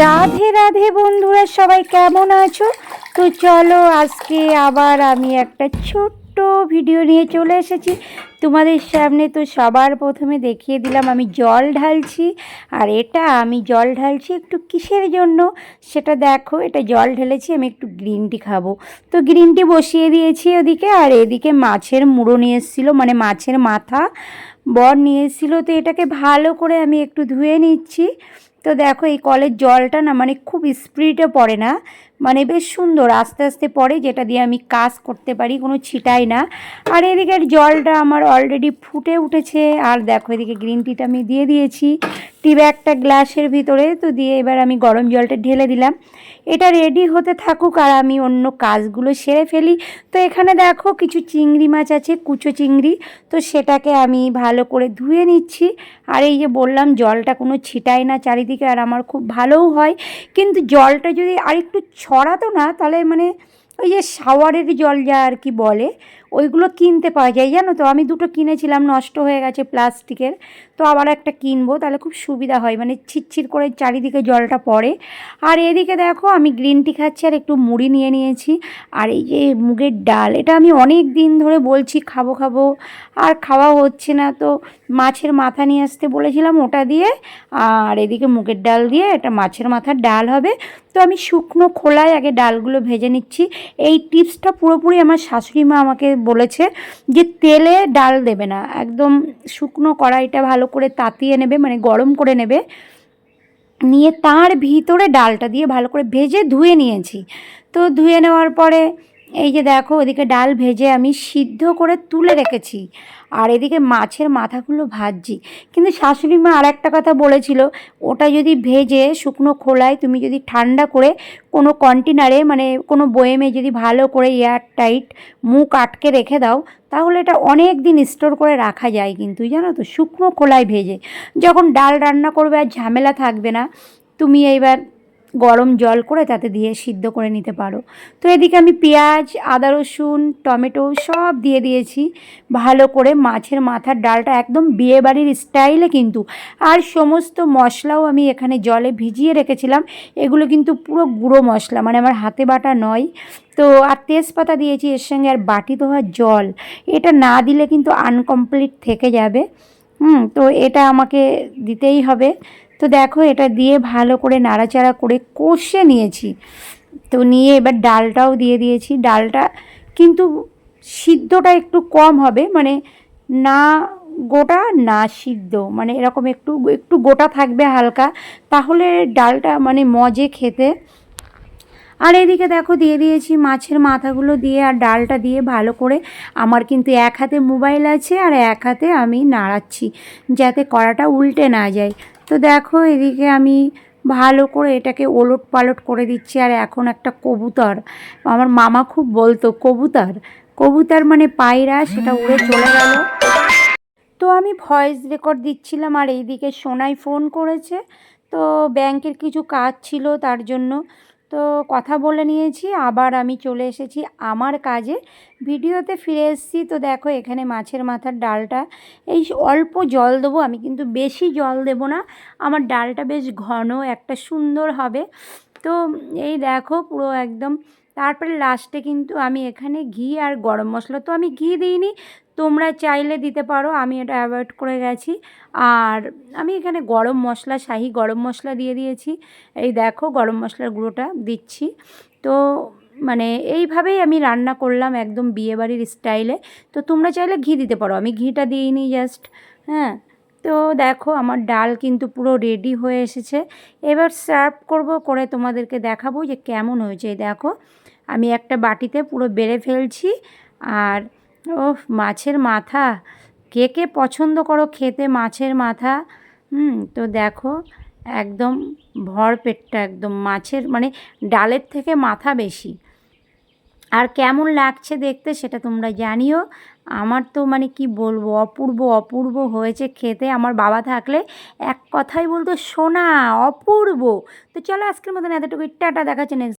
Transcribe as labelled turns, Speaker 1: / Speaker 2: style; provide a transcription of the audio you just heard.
Speaker 1: রাধে রাধে বন্ধুরা, সবাই কেমন আছো? তো চলো আজকে আবার আমি একটা ছোট্ট ভিডিও নিয়ে চলে এসেছি। তোমাদের সামনে তো সবার প্রথমে দেখিয়ে দিলাম, আমি জল ঢালছি। আর এটা আমি জল ঢালছি একটু কিসের জন্য? সেটা দেখো, এটা জল ঢেলেছি, আমি একটু গ্রিন টি খাব। তো গ্রিন টি বসিয়ে দিয়েছি ওদিকে, আর এদিকে মাছের মুড়ো নিয়ে এসেছিল মানে মাছের মাথা বর নিয়ে এসেছিল। তো এটাকে ভালো করে আমি একটু ধুয়ে নিচ্ছি। তো দেখো এই কলের জলটা না মানে খুব স্প্রিডে পড়ে না। মানে বেশ সুন্দর। আস্তে আস্তে পড়ে যেটা দিয়ে আমি কাজ করতে পারি, কোনো ছিটাই না। আর এদিকের জলটা আমার অলরেডি ফুটে উঠেছে। আর দেখো এদিকে গ্রিন টিটা আমি দিয়ে দিয়েছি। টি ব্যাগটা গ্লাসের ভিতরে, তো দিয়ে এবার আমি গরম জলটা ঢেলে দিলাম। এটা রেডি হতে থাকুক আর আমি অন্য কাজগুলো সেরে ফেলি। তো এখানে দেখো কিছু চিংড়ি মাছ আছে, কুচো চিংড়ি। তো সেটাকে আমি ভালো করে ধুয়ে নিচ্ছি। আর এই যে বললাম, জলটা কোনো ছিটায় না চারিদিকে আর আমার খুব ভালোও হয়। কিন্তু জলটা যদি আর আরেকটু ছড়াতো না তাহলে মানে ওই যে শাওয়ারের জল যা আর কি বলে, ওইগুলো কিনতে পাওয়া যায়, জানো তো? আমি দুটো কিনেছিলাম, নষ্ট হয়ে গেছে প্লাস্টিকের। তো আবার একটা কিনবো, তাহলে খুব সুবিধা হয় মানে ছিটছিট করে চারিদিকে জলটা পড়ে। আর এদিকে দেখো, আমি গ্রিন টি খাচ্ছি, আর একটু মুড়ি নিয়ে নিয়েছি। আর এই যে মুগের ডাল, এটা আমি অনেক দিন ধরে বলছি, খাব খাব, আর খাওয়া হচ্ছে না। তো মাছের মাথা নিয়ে আসতে বলেছিলাম ওটা দিয়ে, আর এদিকে মুগের ডাল দিয়ে এটা মাছের মাথার ডাল হবে। তো আমি শুকনো খোলায় আগে ডালগুলো ভেজে নিচ্ছি এই টিপসটা পুরোপুরি আমার শাশুড়ি মা আমাকে বলেছে যে তেলে ডাল দেবে না। একদম শুকনো কড়াইটা ভালো করে তাতিয়ে নেবে মানে গরম করে নেবে। নিয়ে তার ভিতরে ডালটা দিয়ে ভালো করে ভেজে ধুয়ে নিয়েছি। তো ধুয়ে নেওয়ার পরে এই যে দেখো ওদিকে ডাল ভেজে আমি সিদ্ধ করে তুলে রেখেছি। আর এদিকে মাছের মাথাগুলো ভাজছি। কিন্তু শাশুড়ি মা আর একটা কথা বলেছিল, ওটা যদি ভেজে শুকনো খোলায় তুমি যদি ঠান্ডা করে কোনো কন্টেনারে মানে কোনো বয়েমে যদি ভালো করে এয়ার টাইট মুখ আটকে রেখে দাও, তাহলে এটা অনেক দিন স্টোর করে রাখা যায় কিন্তু, জানো তো, শুকনো খোলায় ভেজে। যখন ডাল রান্না করবে আর ঝামেলা থাকবে না, তুমি এইবার গরম জল করে তাতে দিয়ে সিদ্ধ করে নিতে পারো। তো এদিকে আমি পেঁয়াজ, আদা রসুন, টমেটো সব দিয়ে দিয়েছি। ভালো করে মাছের মাথার ডালটা একদম বিয়েবাড়ির স্টাইলে কিন্তু। আর সমস্ত মশলাও আমি এখানে জলে ভিজিয়ে রেখেছিলাম। এগুলো কিন্তু পুরো গুঁড়ো মশলা মানে আমার হাতে বাটা নয়। তো আর তেজপাতা দিয়েছি, এর সঙ্গে আর বাটি ধোয়া জল। এটা না দিলে কিন্তু আনকমপ্লিট থেকে যাবে। হুম, তো এটা আমাকে দিতেই হবে। তো দেখো এটা দিয়ে ভালো করে নাড়াচাড়া করে কষে নিয়েছি। তো নিয়ে এবার ডালটাও দিয়ে দিয়েছি। ডালটা কিন্তু সিদ্ধটা একটু কম হবে মানে না গোটা না সিদ্ধ মানে এরকম একটু একটু গোটা থাকবে হালকা, তাহলে ডালটা মানে মজে খেতে। আর এদিকে দেখো দিয়ে দিয়েছি মাছের মাথাগুলো দিয়ে, আর ডালটা দিয়ে ভালো করে আমার কিন্তু এক হাতে মোবাইল আছে, আর এক হাতে আমি নাড়াচ্ছি, যাতে কড়াটা উল্টে না যায়। তো দেখো এদিকে আমি ভালো করে এটাকে ওলট পালট করে দিচ্ছি, আর এখন একটা কবুতর। আমার মামা খুব বলতো, কবুতর কবুতর মানে পায়রা, সেটা উড়ে চলে গেল। তো আমি ভয়েস রেকর্ড দিচ্ছিলাম, আর এইদিকে সোনাই ফোন করেছে। তো ব্যাংকের কিছু কাজ ছিল তার জন্য। তো কথা বলে নিয়েছি, আবার আমি চলে এসেছি আমার কাজে। ভিডিওতে ফিরে এসেছি, তো দেখো এখানে মাছের মাথার ডালটা। এই অল্প জল দেবো, আমি কিন্তু বেশি জল দেব না। আমার ডালটা বেশ ঘন, একটা সুন্দর হবে। তো এই দেখো পুরো একদম তারপরে লাস্টে কিন্তু আমি এখানে ঘি আর গরম মশলা তো আমি ঘি দিইনি। তোমরা চাইলে দিতে পারো, আমি এটা অ্যাভয়েড করে গেছি। আর আমি এখানে গরম মশলা, শাহি গরম মশলা দিয়ে দিয়েছি। এই দেখো গরম মশলার গুঁড়োটা দিচ্ছি। তো মানে এইভাবেই আমি রান্না করলাম একদম বিয়েবাড়ির স্টাইলে তো তোমরা চাইলে ঘি দিতে পারো, আমি ঘিটা দিইনি জাস্ট হ্যাঁ। তো দেখো আমার ডাল কিন্তু পুরো রেডি হয়ে এসেছে। এবার সার্ভ করব, করে তোমাদেরকে দেখাবো যে কেমন হয়েছে। দেখো, আমি একটা বাটিতে পুরো বেড়ে ফেলছি আর ও মাছের মাথা। কে কে পছন্দ করো খেতে মাছের মাথা? হুম, তো দেখো, একদম ভর পেটটা, একদম মাছের মানে ডালের থেকে মাথা বেশি। আর কেমন লাগছে দেখতে সেটা তোমরা জানিও। আমার তো মানে কি বলব, অপূর্ব অপূর্ব হয়েছে খেতে। আমার বাবা থাকলে এক কথাই বলতো, সোনা, অপূর্ব। তো চলো আজকের মতন এতটুকু টাটা দেখাচ্ছে নেক্সট